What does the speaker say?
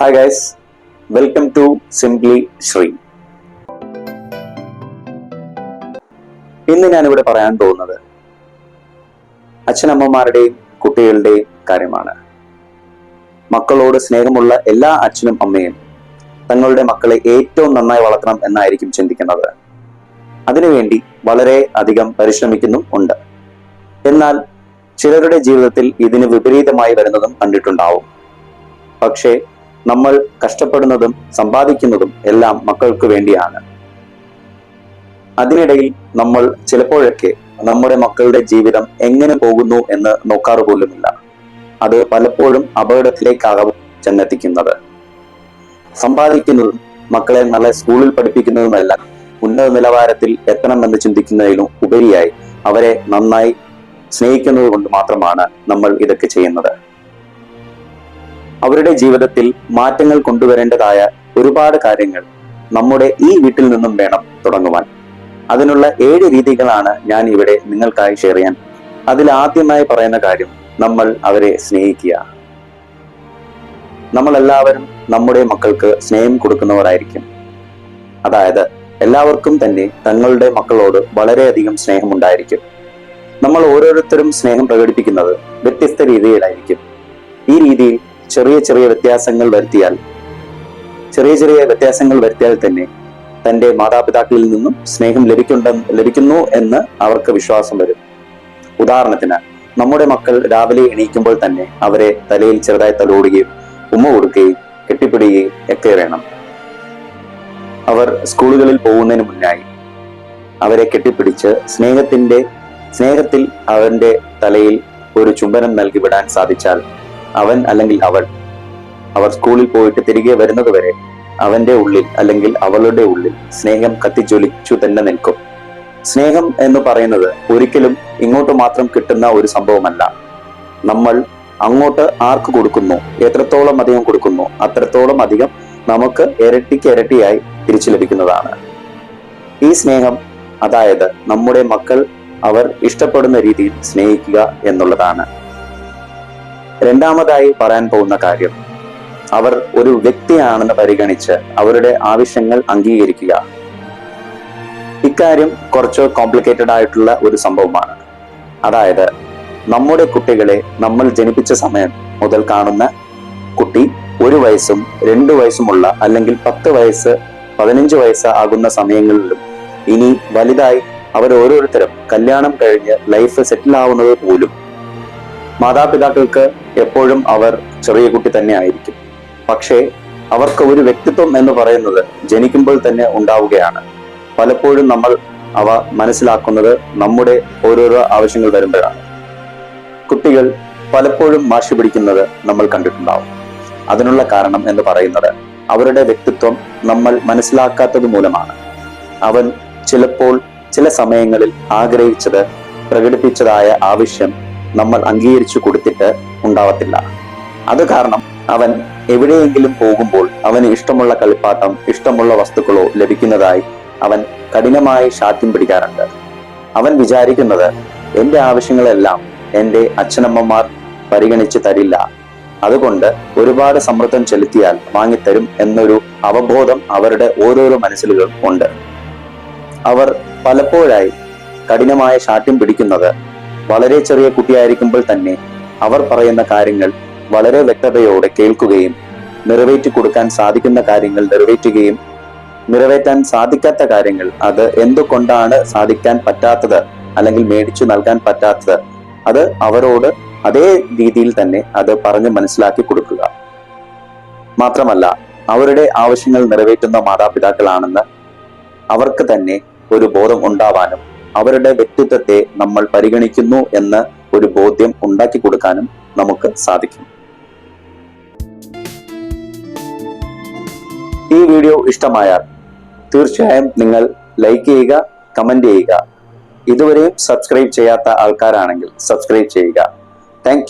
Hi guys welcome to simply Shree ഇന്ന് ഞാനിവിടെ പറയാൻ പോകുന്നത് അച്ഛനമ്മമാരുടെയും കുട്ടികളുടെയും കാര്യമാണ്. മക്കളോട് സ്നേഹമുള്ള എല്ലാ അച്ഛനും അമ്മയും തങ്ങളുടെ മക്കളെ ഏറ്റവും നന്നായി വളർത്തണം എന്നായിരിക്കും ചിന്തിക്കുന്നത്. അതിനുവേണ്ടി വളരെ അധികം പരിശ്രമിക്കുന്നു ഉണ്ട്. എന്നാൽ ചിലരുടെ ജീവിതത്തിൽ ഇതിന് വിപരീതമായി വരുന്നതും കണ്ടിട്ടുണ്ടാവും. പക്ഷേ നമ്മൾ കഷ്ടപ്പെടുന്നതും സമ്പാദിക്കുന്നതും എല്ലാം മക്കൾക്ക് വേണ്ടിയാണ്. അതിനിടയിൽ നമ്മൾ ചിലപ്പോഴൊക്കെ നമ്മുടെ മക്കളുടെ ജീവിതം എങ്ങനെ പോകുന്നു എന്ന് നോക്കാറ് പോലുമില്ല. അത് പലപ്പോഴും അപകടത്തിലേക്കാകും ചെന്നെത്തിക്കുന്നത്. സമ്പാദിക്കുന്നതും മക്കളെ നല്ല സ്കൂളിൽ പഠിപ്പിക്കുന്നതുമെല്ലാം ഉന്നത നിലവാരത്തിൽ എത്തണമെന്ന് ചിന്തിക്കുന്നതിലും ഉപരിയായി അവരെ നന്നായി സ്നേഹിക്കുന്നത് കൊണ്ട് മാത്രമാണ് നമ്മൾ ഇതൊക്കെ ചെയ്യുന്നത്. അവരുടെ ജീവിതത്തിൽ മാറ്റങ്ങൾ കൊണ്ടുവരേണ്ടതായ ഒരുപാട് കാര്യങ്ങൾ നമ്മുടെ ഈ വീട്ടിൽ നിന്നും വേണം തുടങ്ങുവാൻ. അതിനുള്ള ഏഴ് രീതികളാണ് ഞാൻ ഇവിടെ നിങ്ങൾക്കായി ഷെയർ ചെയ്യാൻ. അതിൽ ആദ്യമായി പറയുന്ന കാര്യം നമ്മൾ അവരെ സ്നേഹിക്കുക. നമ്മൾ എല്ലാവരും നമ്മുടെ മക്കൾക്ക് സ്നേഹം കൊടുക്കുന്നവരായിരിക്കും. അതായത് എല്ലാവർക്കും തന്നെ തങ്ങളുടെ മക്കളോട് വളരെയധികം സ്നേഹമുണ്ടായിരിക്കും. നമ്മൾ ഓരോരുത്തരും സ്നേഹം പ്രകടിപ്പിക്കുന്നത് വ്യത്യസ്ത രീതിയിലായിരിക്കും. ഈ രീതിയിൽ ചെറിയ ചെറിയ വ്യത്യാസങ്ങൾ വരുത്തിയാൽ ചെറിയ ചെറിയ വ്യത്യാസങ്ങൾ വരുത്തിയാൽ തന്നെ തന്റെ മാതാപിതാക്കളിൽ നിന്നും സ്നേഹം ലഭിക്കുണ്ട ലഭിക്കുന്നു എന്ന് അവർക്ക് വിശ്വാസം വരും. ഉദാഹരണത്തിന് നമ്മുടെ മക്കൾ രാവിലെ എണീക്കുമ്പോൾ തന്നെ അവരെ തലയിൽ ചെറുതായി തലോടുകയും ഉമ്മ കൊടുക്കുകയും കെട്ടിപ്പിടുകയും ഒക്കെ വേണം. അവർ സ്കൂളുകളിൽ പോകുന്നതിന് മുന്നായി അവരെ കെട്ടിപ്പിടിച്ച് സ്നേഹത്തിന്റെ സ്നേഹത്തിൽ അവന്റെ തലയിൽ ഒരു ചുംബനം നൽകി വിടാൻ സാധിച്ചാൽ അവൻ അല്ലെങ്കിൽ അവൾ. അവർ സ്കൂളിൽ പോയിട്ട് തിരികെ വരുന്നത് വരെ അവന്റെ ഉള്ളിൽ അല്ലെങ്കിൽ അവളുടെ ഉള്ളിൽ സ്നേഹം കത്തിച്ചൊലിച്ചു തന്നെ നിൽക്കും. സ്നേഹം എന്ന് പറയുന്നത് ഒരിക്കലും ഇങ്ങോട്ട് മാത്രം കിട്ടുന്ന ഒരു സംഭവമല്ല. നമ്മൾ അങ്ങോട്ട് ആർക്ക് കൊടുക്കുന്നു? എത്രത്തോളം അധികം കൊടുക്കുന്നു? അത്രത്തോളം അധികം നമുക്ക് ഇരട്ടിക്ക് ഇരട്ടിയായി തിരിച്ചു ലഭിക്കുന്നതാണ്. ഈ സ്നേഹം അതായത് നമ്മുടെ മക്കൾ അവർ ഇഷ്ടപ്പെടുന്ന രീതിയിൽ സ്നേഹിക്കുക എന്നുള്ളതാണ്. രണ്ടാമതായി പറയാൻ പോകുന്ന കാര്യം അവർ ഒരു വ്യക്തിയാണെന്ന് പരിഗണിച്ച് അവരുടെ ആവശ്യങ്ങൾ അംഗീകരിക്കുക. ഇക്കാര്യം കുറച്ച് കോംപ്ലിക്കേറ്റഡ് ആയിട്ടുള്ള ഒരു സംഭവമാണ്. അതായത് നമ്മുടെ കുട്ടികളെ നമ്മൾ ജനിപ്പിച്ച സമയം മുതൽ കാണുന്ന കുട്ടി ഒരു വയസ്സും രണ്ടു വയസ്സുമുള്ള അല്ലെങ്കിൽ പത്ത് വയസ്സ് പതിനഞ്ച് വയസ്സ് ആകുന്ന സമയങ്ങളിലും ഇനി വലുതായി അവർ ഓരോരുത്തരും കല്യാണം കഴിഞ്ഞ് ലൈഫ് സെറ്റിൽ ആവുന്നത് പോലും മാതാപിതാക്കൾക്ക് എപ്പോഴും അവർ ചെറിയ കുട്ടി തന്നെ ആയിരിക്കും. പക്ഷേ അവർക്ക് ഒരു വ്യക്തിത്വം എന്ന് പറയുന്നത് ജനിക്കുമ്പോൾ തന്നെ ഉണ്ടാവുകയാണ്. പലപ്പോഴും നമ്മൾ അവ മനസ്സിലാക്കുന്നത് നമ്മുടെ ഓരോരോ ആവശ്യങ്ങൾ വരുമ്പോഴാണ്. കുട്ടികൾ പലപ്പോഴും വാശി പിടിക്കുന്നത് നമ്മൾ കണ്ടിട്ടുണ്ടാവും. അതിനുള്ള കാരണം എന്ന് പറയുന്നത് അവരുടെ വ്യക്തിത്വം നമ്മൾ മനസ്സിലാക്കാത്തത് മൂലമാണ്. അവൻ ചിലപ്പോൾ ചില സമയങ്ങളിൽ ആഗ്രഹിച്ചത് പ്രകടിപ്പിച്ചതായ ആവശ്യം നമ്മൾ അംഗീകരിച്ചു കൊടുത്തിട്ട് ഉണ്ടാവത്തില്ല. അത് കാരണം അവൻ എവിടെയെങ്കിലും പോകുമ്പോൾ അവന് ഇഷ്ടമുള്ള കളിപ്പാട്ടം ഇഷ്ടമുള്ള വസ്തുക്കളോ ലഭിക്കുന്നതായി അവൻ കഠിനമായി ശാഠ്യം പിടിക്കാറുണ്ട്. അവൻ വിചാരിക്കുന്നത് എന്റെ ആവശ്യങ്ങളെല്ലാം എന്റെ അച്ഛനമ്മമാർ പരിഗണിച്ച് തരില്ല. അതുകൊണ്ട് ഒരുപാട് സമ്മർദ്ദം ചെലുത്തിയാൽ വാങ്ങിത്തരും എന്നൊരു അവബോധം അവരുടെ ഓരോരോ മനസ്സിലുകൾ ഉണ്ട്. അവർ പലപ്പോഴായി കഠിനമായ ശാഠ്യം പിടിക്കുന്നത് വളരെ ചെറിയ കുട്ടിയായിരിക്കുമ്പോൾ തന്നെ അവർ പറയുന്ന കാര്യങ്ങൾ വളരെ വ്യക്തതയോടെ കേൾക്കുകയും നിറവേറ്റി കൊടുക്കാൻ സാധിക്കുന്ന കാര്യങ്ങൾ നിറവേറ്റുകയും നിറവേറ്റാൻ സാധിക്കാത്ത കാര്യങ്ങൾ അത് എന്തുകൊണ്ടാണ് സാധിക്കാൻ പറ്റാത്തത് അല്ലെങ്കിൽ മേടിച്ചു നൽകാൻ പറ്റാത്തത് അത് അവരോട് അതേ രീതിയിൽ തന്നെ അത് പറഞ്ഞ് മനസ്സിലാക്കി കൊടുക്കുക. മാത്രമല്ല അവരുടെ ആവശ്യങ്ങൾ നിറവേറ്റുന്ന മാതാപിതാക്കളാണെന്ന് അവർക്ക് തന്നെ ഒരു ബോധം ഉണ്ടാവാനും അവരുടെ വ്യക്തിത്വത്തെ നമ്മൾ പരിഗണിക്കുന്നു എന്ന് ഒരു ബോധ്യം ഉണ്ടാക്കി കൊടുക്കാനും നമുക്ക് സാധിക്കും. ഈ വീഡിയോ ഇഷ്ടമായാൽ തീർച്ചയായും നിങ്ങൾ ലൈക്ക് ചെയ്യുക കമന്റ് ചെയ്യുക. ഇതുവരെയും സബ്സ്ക്രൈബ് ചെയ്യാത്ത ആൾക്കാരാണെങ്കിൽ സബ്സ്ക്രൈബ് ചെയ്യുക. താങ്ക്